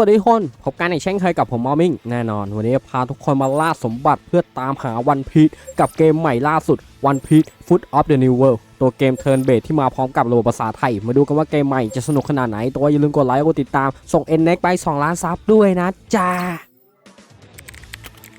วัสดีทุกคนพบกันอีกเช่นเคยกับผมมอมิงแน่นอน วันนี้พาทุกคนมาล่าสมบัติเพื่อตามหาวันพี e กับเกมใหม่ล่าสุด One Piece Foot of the New World ตัวเกมเทิร์นเบสที่มาพร้อมกับระบบภาษาไทย มาดูกันว่าเกมใหม่จะสนุกขนาดไหน ตัวอย่าลืมกดไลค์กดติดตาม ส่ง n n e x ไป 2 ล้านซับด้วยนะจ้า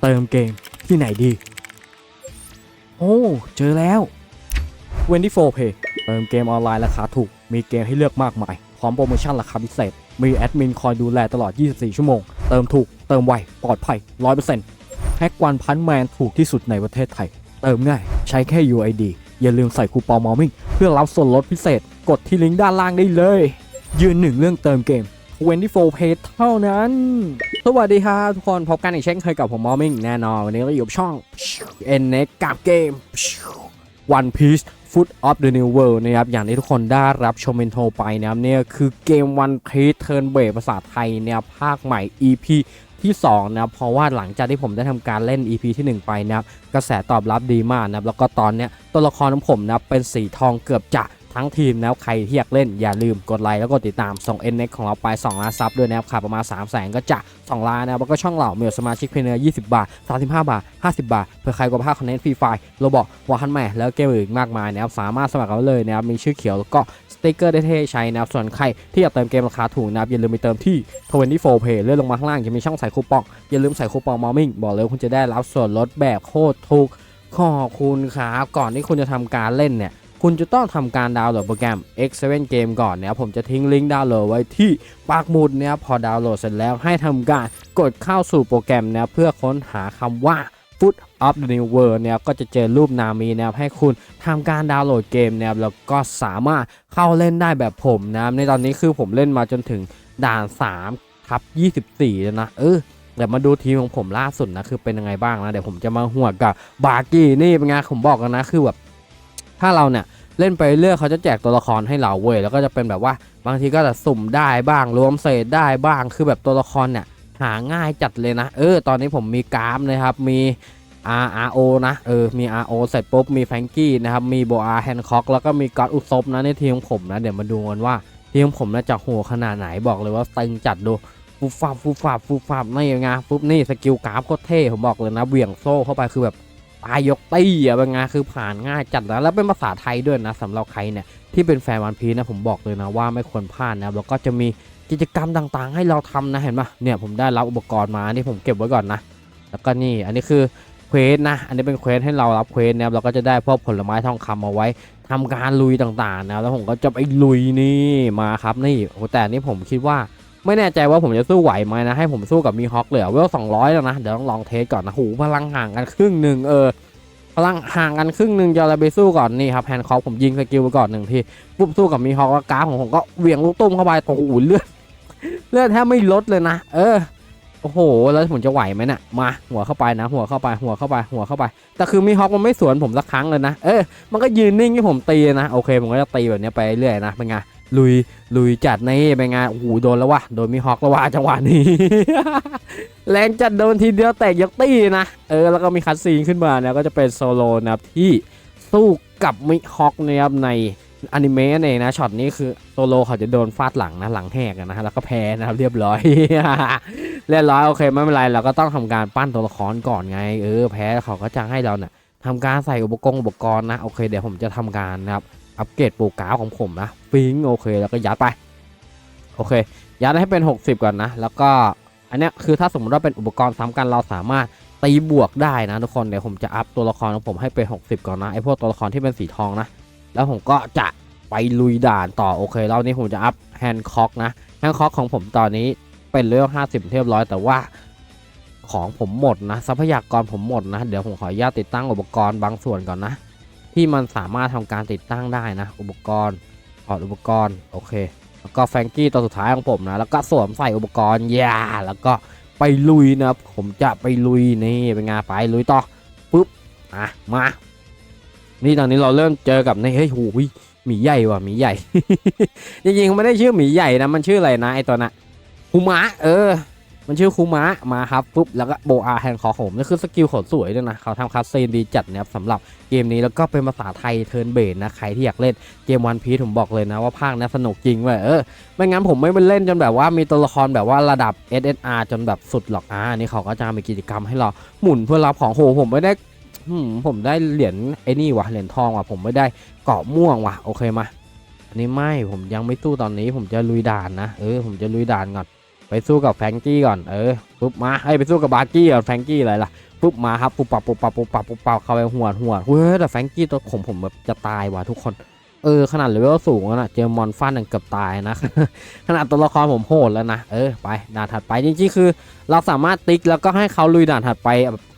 เติมเกมที่ไหนดี โอ้เจอแล้ว24 Pay เติมเกมออนไลน์ราคาถูกมีเกมให้เลือกมากมาย พร้อมโปรโมชั่นราคาพิเศษ มีแอดมินคอยดูแลตลอด 24 ชั่วโมง เติมถูก เติมไว ปลอดภัย 100%แฮกวันพันแมนถูกที่สุดในประเทศไทย เติมง่าย ใช้แค่ UID อย่าลืมใส่คูปองมอมิ่งเพื่อรับส่วนลดพิเศษ กดที่ลิงก์ด้านล่างได้เลย ยืนหนึ่งเรื่องเติมเกม24 Pay เท่านั้น สวัสดีครับทุกคนพบกันอีกเช่นเคยกับผมมอมิ่งแน่นอน วันนี้เราอยู่ช่อง n n e t กับเกม One Piece Foot of the New World นะครับอย่างที่ทุกคนได้รับชมเมนโทรไปนะครับเนี่ยคือเกมวันพีเทิร์นเบรภาษาไทยเนี่ยภาคใหม่ EP ที่2นะครับเพราะว่าหลังจากที่ผมได้ทำการเล่น EP ที่ 1 ไปนะครับกระแสตอบรับดีมากนะครับแล้วก็ตอนเนี้ยตัวละครของผมนะเป็นสีทองเกือบจะ ทั้งทีมแล้วใครที่อยากเล่นอย่าลืมกดไลค์แล้วก็ติดตามส่ง n x ของเราไป2ล้านซับด้วยนะครับขาดประมาณ3 0 0แสนก็จะ 2 ล้านนะครับแล้วก็ช่องเราเมียสมาชิกเพียงเนื้อ20 บาท 35 บาท 50 บาท เพื่อใครก็พาคอนเทนต์ฟรีไฟล์โรบอกวอร์ฮันแม่แล้วเกมอื่นมากมายนะครับสามารถสมัครกันเลยนะครับมีชื่อเขียวแล้วก็สติ๊กเกอร์ได้เท่ใช้นะครับส่วนใครที่อยากเติมเกมราคาถูกนะครับอย่าลืมไปเติมที่ 24 Pay เลื่อนลงมาข้างล่างจะมีช่องใส่คูปองอย่าลืมใส่คูปองมอมิ่งบอกเลยคุณจะได้รับส่วนลดแบบโคตรถูกขอบคุณครับก่อนที่คุณจะทำการเล่นเนี่ย คุณจะต้องทำการดาวน์โหลดโปรแกรม X7 Game ก่อนเนี่ยผมจะทิ้งลิงก์ดาวน์โหลดไว้ที่ปักหมุดเนี่ยพอดาวน์โหลดเสร็จแล้วให้ทำการกดเข้าสู่โปรแกรมเนี่ยเพื่อค้นหาคำว่า Foot of the New World เนี่ยก็จะเจอรูปนามีนะครับให้คุณทำการดาวน์โหลดเกมเนี่ยแล้วก็สามารถเข้าเล่นได้แบบผมนะครับในตอนนี้คือผมเล่นมาจนถึงด่าน3ทับ24แล้วนะเออเดี๋ยวมาดูทีมของผมล่าสุดนะคือเป็นยังไงบ้างนะเดี๋ยวผมจะมาหัวกับบาร์กี้นี่เป็นไงผมบอกกันนะคือแบบ ถ้าเราเนี่ยเล่นไปเรื่อยเขาจะแจกตัวละครให้เราเว้ยแล้วก็จะเป็นแบบว่าบางทีก็จะสุ่มได้บ้างรวมเศษได้บ้างคือแบบตัวละครเนี่ยหาง่ายจัดเลยนะ เออ ตอนนี้ผมมีกรามนะครับ มี R R O นะ เออ มี R O เสร็จปุ๊บ มีแฟงกี้นะครับ มีโบอาแฮนคอก แล้วก็มีก็อดอุซบนะ ในทีมผมนะ เดี๋ยวมาดูกันว่า ทีมผมน่าจะโหดขนาดไหนบอกเลยว่าตึงจัดดูฟูฟับฟูฟับฟูฟับนี่ไงปุ๊บนี่สกิลกราฟโคตรเท่ ผมบอกเลยนะ เบี่ยงโซ่เข้าไปคือแบบ ตายยกตี้อะเป็นไงคือผ่านง่ายจัดนะแล้วเป็นภาษาไทยด้วยนะสำหรับใครเนี่ยที่เป็นแฟนวันพีนะผมบอกเลยนะว่าไม่ควรพลาดนะแล้วก็จะมีกิจกรรมต่างๆ ให้เราทำนะเห็นปะเนี่ยผมได้รับอุปกรณ์มาอันนี่ผมเก็บไว้ก่อนนะแล้วก็นี่อันนี้คือเควสนะ อันนี้เป็นเควสให้เรารับเควสนะครับเราก็จะได้พวกผลไม้ทองคำเอาไว้ทำการลุยต่างๆนะแล้วผมก็จะไปลุยนี่มาครับนี่โอ้แต่นี่ผมคิดว่า ไม่แน่ใจว่าผมจะสู้ไหวไหมนะ ให้ผมสู้กับมีฮอคเหลือเวลสองร้อยแล้วนะ เดี๋ยวต้องลองเทสก่อนนะหูพลังห่างกันครึ่งหนึ่งเออพลังห่างกันครึ่งหนึ่งจะอะไรไปสู้ก่อนนี่ครับแฮนด์คอกผมยิงสกิลไปก่อนหนึ่งทีปุ๊บสู้กับมีฮอคกราฟของผมก็เหวี่ยงลูกตุ้มเข้าไปโอ้โหเลือดเลือดแทบไม่ลดเลยนะ เออโอ้โห แล้วผมจะไหวไหมเนี่ยมาหัวเข้าไปนะ หัวเข้าไปหัวเข้าไปหัวเข้าไป แต่คือมีฮอคมันไม่สวนผมสักครั้งเลยนะ เออมันก็ยืนนิ่งให้ผมตีนะ โอเค ผมก็จะตีแบบนี้ไปเรื่อยนะ เป็นไง ลุยลุยจัดนี่เป็นไงโอ้โหโดนแล้ววะโดนมีฮอกแล้ววะจังหวะนี้ แรงจัดโดนทีเดียวแตกยกตี้นะ เออแล้วก็มีคัดซีนขึ้นมาเนี่ยก็จะเป็นโซโลนะครับที่สู้กับมิฮอกนะครับในอนิเมะนั่นเองนะช็อตนี้คือโซโลเขาจะโดนฟาดหลังนะหลังแหกนะแล้วก็แพ้นะครับเรียบร้อยเรียบร้อยโอเคไม่เป็นไรเราก็ต้องทำการปั้นตัวละครก่อนไง เออแพ้เขาก็จะให้เราเนี่ยทำการใส่อุปกรณ์อุปกรณ์นะโอเคเดี๋ยวผมจะทำการนะครับ อัปเกรดปูกาฟของผมนะฟิงโอเคแล้วก็ยัดไป โอเค ยัดให้เป็น 60 ก่อนนะ แล้วก็อันนี้คือถ้าสมมติว่าเป็นอุปกรณ์ซ้ำกันเราสามารถตีบวกได้นะทุกคนเดี๋ยวผมจะอัพตัวละครของผมให้เป็น 60 ก่อนนะไอพวกตัวละครที่เป็นสีทองนะ แล้วผมก็จะไปลุยด่านต่อโอเครอบนี้ผมจะอัพแฮนด์คอกนะแฮนด์คอกของผมตอนนี้เป็นเลเวล50เรียบร้อยแต่ว่าของผมหมดนะ ทรัพยากรผมหมดนะ เดี๋ยวผมขออนุญาตติดตั้งอุปกรณ์บางส่วนก่อนนะ ที่มันสามารถทำการติดตั้งได้นะ อุปกรณ์ถอดอุปกรณ์โอเค แล้วก็แฟรงกี้ตัวสุดท้ายของผมนะ แล้วก็สวมใส่อุปกรณ์ยาแล้วก็ไปลุยนะครับผมจะไปลุยนี่เป็นงานไปลุยต่อปุ๊บอะมานี่ตอนนี้เราเริ่มเจอกับในเฮ้ยหูยหมีใหญ่ว่ะหมีใหญ่จริงๆไม่ได้ชื่อหมีใหญ่นะมันชื่ออะไรนะไอตัวน่ะหูมะเออ มันชื่อคูมะมาครับปุ๊บแล้วก็โบอาแฮนคอผมนี่คือสกิลเขาสวยด้วยนะเขาทำคัสซีนดีจัดนะครับสำหรับเกมนี้แล้วก็เป็นภาษาไทยเทิร์นเบสนะใครที่อยากเล่นเกมวันพีผมบอกเลยนะว่าภาคนี้สนุกจริงเว้ยเออไม่งั้นผมไม่ไปเล่นจนแบบว่ามีตัวละครแบบว่าระดับ SSR จนแบบสุดหรอกอ่าอันนี่เขาก็จะมีกิจกรรมให้เราหมุนเพื่อรับของโหผมไม่ได้มผมได้เหรียญไอ้นี่วะเหรียญทองว่ะผมไม่ได้เกาะม่วงว่ะโอเคมาอันนี้ไม่ผมยังไม่สู้ตอนนี้ผมจะลุยด่านนะเออผมจะลุยด่านก่อน ไปสู้กับแฟงกี้ก่อนเออปุ๊บมาให้ไปสู้กับบาร์กี้ก่อนแฟงกี้อะไรล่ะปุ๊บมาครับปุ๊บปับปุ๊บปับปุ๊บปับปุ๊บปับเข้าไปหัวดหัวเฮ้ยแต่แฟงกี้ตัวผมผมแบบจะตายว่ะทุกคนเออขนาดเลเวลสูงแล้วนะเจอมอนฟันยังเกือบตายนะ ขนาดตัวละครผมโหดแล้วนะเออไปด่านถัดไปจริงๆคือ เราสามารถติ๊กแล้วก็ให้เขาลุยด่านถัดไป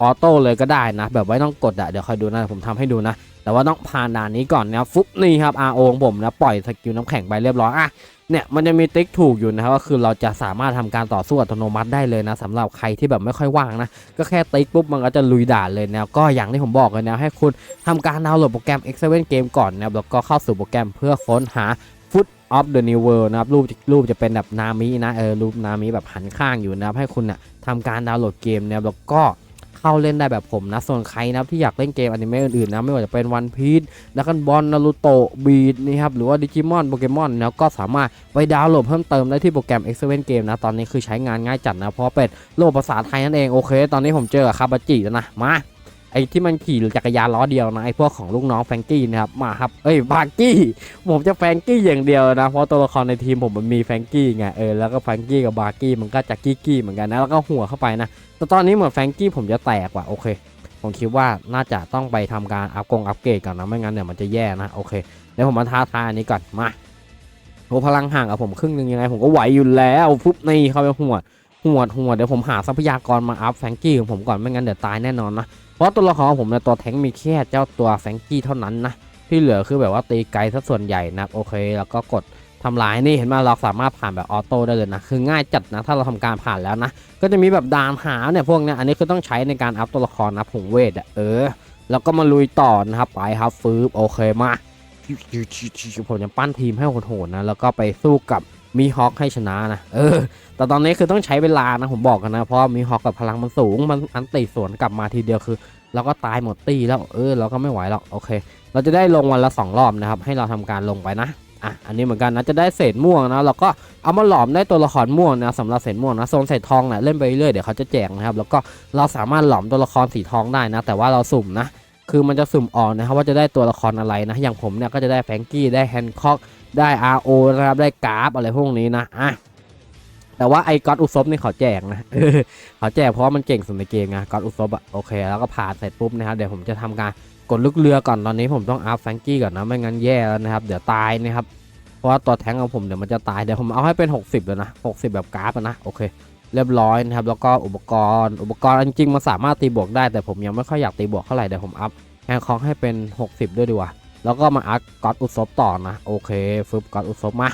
ออโต้เลยก็ได้นะ แบบไม่ต้องกดอะเดี๋ยวคอยดูนะผมทำให้ดูนะ แต่ว่าต้องผ่านด่านนี้ก่อนนะฟุบนี่ครับ RO ของผมนะปล่อยสกิลน้ำแข็งไปเรียบร้อยอะเนี่ยมันจะมีติ๊กถูกอยู่นะครับก็คือเราจะสามารถทำการต่อสู้อัตโนมัติได้เลยนะสำหรับใครที่แบบไม่ค่อยว่างนะก็แค่ติ๊กปุ๊บมันก็จะลุยด่านเลยนะก็อย่างที่ผมบอกเลยนะให้คุณทำการดาวน์โหลดโปรแกรม X7 Game ก่อนนะครับแล้วก็เข้าสู่โปรแกรมเพื่อค้นหา Foot of the New World นะครับรูปรูปจะเป็นแบบนามินะเออรูปนามิแบบหันข้างอยู่นะครับให้คุณนะทำการดาวน์โหลดเกมนะครับแล้วก็ เข้าเล่นได้แบบผมนะ ส่วนใครนะครับที่อยากเล่นเกมอนิเมะอื่นๆนะไม่ว่าจะเป็นวันพีชดักกันบอลนารูโตะบีดนี่ครับหรือว่าดิจิมอนโปเกมอนนะก็สามารถไปดาวน์โหลดเพิ่มเติมได้ที่โปรแกรม X7 Game นะตอนนี้คือใช้งานง่ายจัดนะเพราะเป็นโลกภาษาไทยนั่นเองโอเค ตอนนี้ผมเจอกับคาบาจิแล้วนะมา ไอ้ที่มันขี่จักรยานล้อเดียวนะไอ้พวกของลูกน้องแฟงกี้นะครับมาครับเอ้ยบาร์กี้ผมจะแฟงกี้อย่างเดียวนะเพราะตัวละครในทีมผมมันมีแฟงกี้ไงเออแล้วก็แฟงกี้กับบาร์กี้มันก็จะกี้กี้เหมือนกันนะแล้วก็หัวเข้าไปนะแต่ตอนนี้เหมือนแฟงกี้ผมจะแตกว่ะโอเค ผมคิดว่าน่าจะต้องไปทำการอัพกงอัพเกรดก่อนนะไม่งั้นเนี่ยวมันจะแย่นะโอเคเดี๋ยวผมมาท้าทายอันนี้ก่อนมาโอ้พลังห่างกับผมครึ่งหนึงยังไงผมก็ไหวอยู่แล้วปุ๊บนี่เข้าไปหัวหัวหัวเดี๋ยวผมหาทรัพยากรมาอัพแฟงกี้ของผมก่อนไม่งั้นเดี๋ยวตายแน่นอนนะ ราะตัวละครของผมเนี่ยตัวแท้งมีแค่เจ้าตัวแฟงกี้เท่านั้นนะที่เหลือคือแบบว่าตีไกลซะส่วนใหญ่นะโอเค แล้วก็กดทำลายนี่เห็นไหมเราสามารถผ่านแบบออโต้ได้เลยนะ คือง่ายจัดนะ ถ้าเราทำการผ่านแล้วนะ ก็จะมีแบบดานหาเนี่ยพวกเนี้ยอันนี้คือต้องใช้ในการอัพตัวละครนะผงเวทอะเออ แล้วก็มาลุยต่อนะครับไปครับฟืบโอเคมาผมจะปั้นทีมให้โหดๆนะแล้วก็ไปสู้กับ มีฮอคให้ชนะนะ เออ แต่ตอนนี้คือต้องใช้เวลานะผมบอกกันนะ เพราะมีฮอคกับพลังมันสูง มันอันติสวนกลับมาทีเดียวคือเราก็ตายหมดตีแล้ว เออ เราก็ไม่ไหวหรอก โอเค เราจะได้ลงวันละสองรอบนะครับ ให้เราทำการลงไปนะ อะ อันนี้เหมือนกันนะ จะได้เศษม่วงนะ เราก็เอามาหลอมได้ตัวละครม่วงนะสำหรับเศษม่วงนะ โซนเศษทองนี่ยเล่นไปเรื่อยเดี๋ยวเขาจะแจกนะครับ แล้วก็เราสามารถหลอมตัวละครสีทองได้นะ แต่ว่าเราสุ่มนะ คือมันจะสุ่มออกนะครับว่าจะได้ตัวละครอะไรนะ อย่างผมเนี่ยก็จะได้แฟงกี้ ได้แฮนคอก ได้ RO นะครับ ได้กราฟอะไรพวกนี้นะอะแต่ว่าไอ้ก๊อตอุซบนี่เขาแจกนะเออเขาแจกเพราะมันเก่งสุดในเกมไงก๊อตอุซบอะโอเค แล้วก็ผ่านเสร็จปุ๊บนะครับ เดี๋ยวผมจะทำการกดลูกเรือก่อนตอนนี้ผมต้องอัพแฟงกี้ก่อนนะไม่งั้นแย่แล้วนะครับ เดี๋ยวตายนะครับ เพราะว่าตัวแทงของผมเดี๋ยวมันจะตายเดี๋ยวผมเอาให้เป็น 60เลยนะ 60 แบบกราฟนะโอเคเรียบร้อยนะครับแล้วก็อุปกรณ์ อุปกรณ์จริงมันสามารถตีบวกได้แต่ผมยังไม่ค่อยอยากตีบวกเท่าไหร่เดี๋ยวผมอัพแฮงคองให้เป็น 60 ด้วยดีกว่า แล้วก็มาอัพก๊อตอุศบต่อนะ โอเคฟึบก๊อตอุศบมา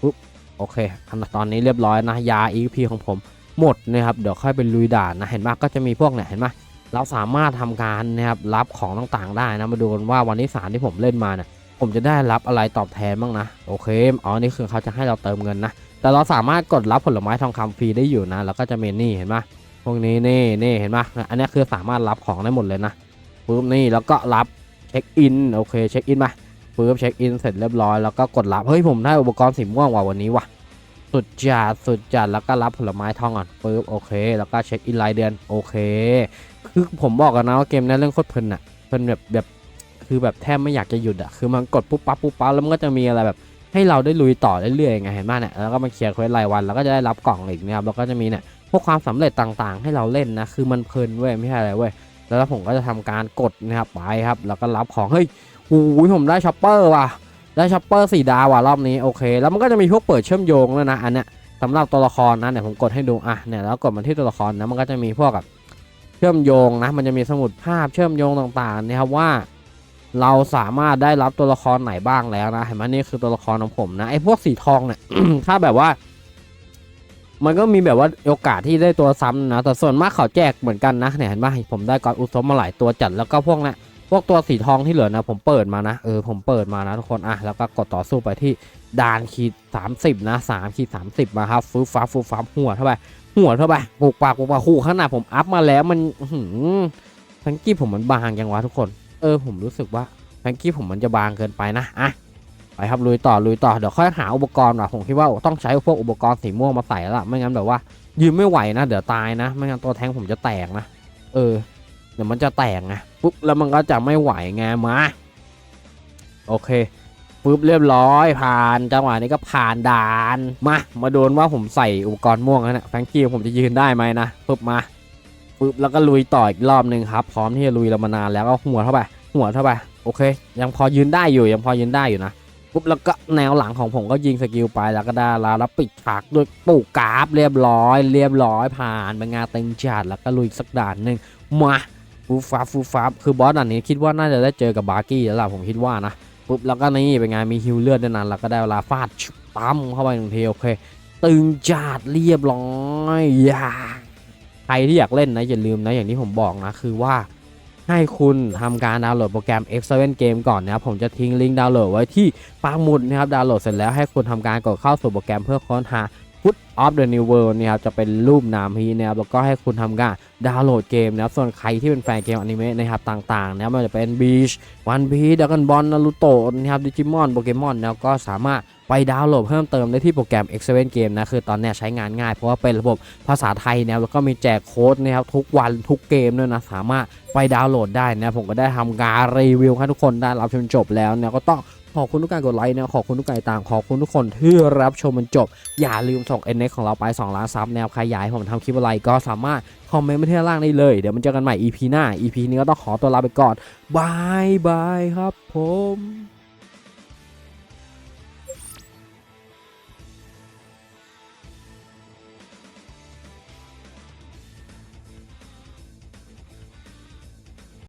ปุ๊บโอเคอันตอนนี้เรียบร้อยนะ ยา EP ของผมหมดนะครับเดี๋ยวค่อยไปลุยด่านนะเห็นไหมก็จะมีพวกเนี่ยเห็นไหมเราสามารถทำการนะครับรับของต่างๆได้นะมาดูกันว่าวันที่สามที่ผมเล่นมาเนี่ยผมจะได้รับอะไรตอบแทนบ้างนะโอเคอ๋อนี่คือเขาจะให้เราเติมเงินนะแต่เราสามารถกดรับผลไม้ทองคำฟรีได้อยู่นะแล้วก็จะมีนี่เห็นปะพวกนี้นี่นี่เห็นปะอันนี้คือสามารถรับของได้หมดเลยนะปุ๊บนี่แล้วก็รับ ช็คอินโอเคเช็คอินมาปุ๊บเช็คอินเสร็จเรียบร้อยแล้วก็กดรับเฮ้ยผมได้อุปกรณ์สีม่วงว่ะวันนี้ว่ะสุดจัดสุดจัดแล้วก็รับผลไม้ทองก่อนปุ๊บโอเค แล้วก็เช็คอินรายเดือนโอเค คือผมบอกกันนะว่าเกมนี้เรื่องโคตรเพลินอะเพลินแบบแบบคือแบบแทบไม่อยากจะหยุดอะคือมันกดปุ๊บปั๊บปุ๊บปั๊บแล้วมันก็จะมีอะไรแบบให้เราได้ลุยต่อเรื่อยๆไงเห็นไหมเนี่ยแล้วก็มาเคลียร์เควสรายวันแล้วก็จะได้รับกล่องอีกนะครับแล้วก็จะมีเนี่ยพวกความสำเร็จต่างๆ ให้เราเล่นนะคือมันเพลินเว้ยไม่ใช่อะไรเว้ย แล้วผมก็จะทำการกดนะครับไปครับ แล้วก็รับของเฮ้ยหูยผมได้ช็อปเปอร์ว่ะได้ช็อปเปอร์สี่ดาวว่ะรอบนี้โอเค แล้วมันก็จะมีพวกเปิดเชื่อมโยงด้วยนะอันเนี้ยสำหรับตัวละครนะเนี่ยผมกดให้ดูอะเนี่ยแล้วกดมาที่ตัวละครนะมันก็จะมีพวกแบบเชื่อมโยงนะมันจะมีสมุดภาพเชื่อมโยงต่างๆนะครับว่า เราสามารถได้รับตัวละครไหนบ้างแล้วนะเห็นไหมนี่คือตัวละครของผมนะไอ้พวกสีทองเนี่ยถ้าแบบว่า มันก็มีแบบว่าโอกาสที่ได้ตัวซ้ำนะแต่ส่วนมากเขาแจกเหมือนกันนะเนี่ยเห็นไหมผมได้กอนอุซบมาหลายตัวจัดแล้วก็พวกนี้พวกตัวสีทองที่เหลือนะ ผมเปิดมานะเออผมเปิดมานะทุกคนอะแล้วก็กดต่อสู้ไปที่ด่านขีด30 นะ3ขีด30 มาครับฟื้ฟ้าฟื้ฟ้าหัวเท่าไหร่หัวเท่าไหร่ปลูกปากปลูกปากขู่ขนาดผมอัพมาแล้วมันอื้อหือแฟงกี้ผมมันบางยังวะทุกคน เออผมรู้สึกว่าแฟงกี้ผมมันจะบางเกินไปนะอะ ไปครับลุยต่อลุยต่อเดี๋ยวค่อยหาอุปกรณ์ว่ะผมคิดว่าต้องใช้พวกอุปกรณ์สีม่วงมาใส่ละไม่งั้นแบบว่า ยืนไม่ไหวนะ เดี๋ยวตายนะ ไม่งั้นตัวแทงผมจะแตกนะ เออ เดี๋ยวมันจะแตกไงปุ๊บแล้วมันก็จะไม่ไหวไงมาโอเคปุ๊บเรียบร้อยผ่านจังหวะนี้ก็ผ่านด่านมามาโดนว่าผมใส่อุปกรณ์ม่วงนะแฟรงกี้ผมจะยืนได้ไหมนะปุ๊บมาปุ๊บแล้วก็ลุยต่ออีกรอบหนึ่งครับ พร้อมที่จะลุยเรามานานแล้วก็หัวเท่าไปหัวเท่าไปโอเค ยังพอยืนได้อยู่ยังพอยืนได้อยู่นะ ปุ๊บแล้วก็แนวหลังของผมก็ยิงสกิลไปแล้วก็ได้แล้วแล้วปิดฉากด้วยปูกกราฟเรียบร้อย เรียบร้อยผ่านเป็นงานเต็งจัดแล้วก็ลุยสักด่านหนึ่งมาฟูฟ้าฟูฟ้าคือบอสด่านนี้คิดว่าน่าจะได้เจอกับบาร์กี้แล้วล่ะผมคิดว่านะปุ๊บแล้วก็นี่เป็นไงมีฮิวเลือดด้วยนั้นแล้วก็ได้เวลาฟาดชุบปั๊มเข้าไปหนึ่งทีโอเค ตึงจัดเรียบร้อยอย่าใครที่อยากเล่นนะอย่าลืมนะอย่างที่ผมบอกนะคือว่า ให้คุณทำการดาวน์โหลดโปรแกรม F7 Game ก่อนนะครับผมจะทิ้งลิงก์ดาวน์โหลดไว้ที่ปักหมุดนะครับดาวน์โหลดเสร็จแล้วให้คุณทำการกดเข้าสู่โปรแกรมเพื่อค้นหา Foot of the New World นะครับจะเป็นรูปนามพีนะครับแล้วก็ให้คุณทำการดาวน์โหลดเกมนะครับส่วนใครที่เป็นแฟนเกมอนิเมะนะครับต่างๆนะครับไมันจะเป็น Beach One Piece Dragon Ball Naruto นะครับ Digimon Pokemon นะครับก็สามารถ ไปดาวน์โหลดเพิ่มเติมได้ที่โปรแกรม X7 Game นะ คือตอนนี้ใช้งานง่าย เพราะว่าเป็นระบบภาษาไทยนะแล้วก็มีแจกโค้ดนะครับทุกวันทุกเกมด้วยนะ สามารถไปดาวน์โหลดได้นะ ผมก็ได้ทำการรีวิวให้ทุกคนได้รับชมจบแล้วเนี่ยก็ต้องขอบคุณทุกการกดไลค์นะขอบคุณทุกการติดตามขอบคุณทุกคนที่รับชมมันจบ อย่าลืมส่ง n อ x ของเราไป 2 ล้านซับแนวใครอยากให้ผมทำคลิปอะไรก็สามารถคอมเมนต์มาที่ล่างได้เลย เดี๋ยวมันเจอกันใหม่ EP หน้า EP นี้ก็ต้องขอตัวลาไปก่อนบายบายครับผม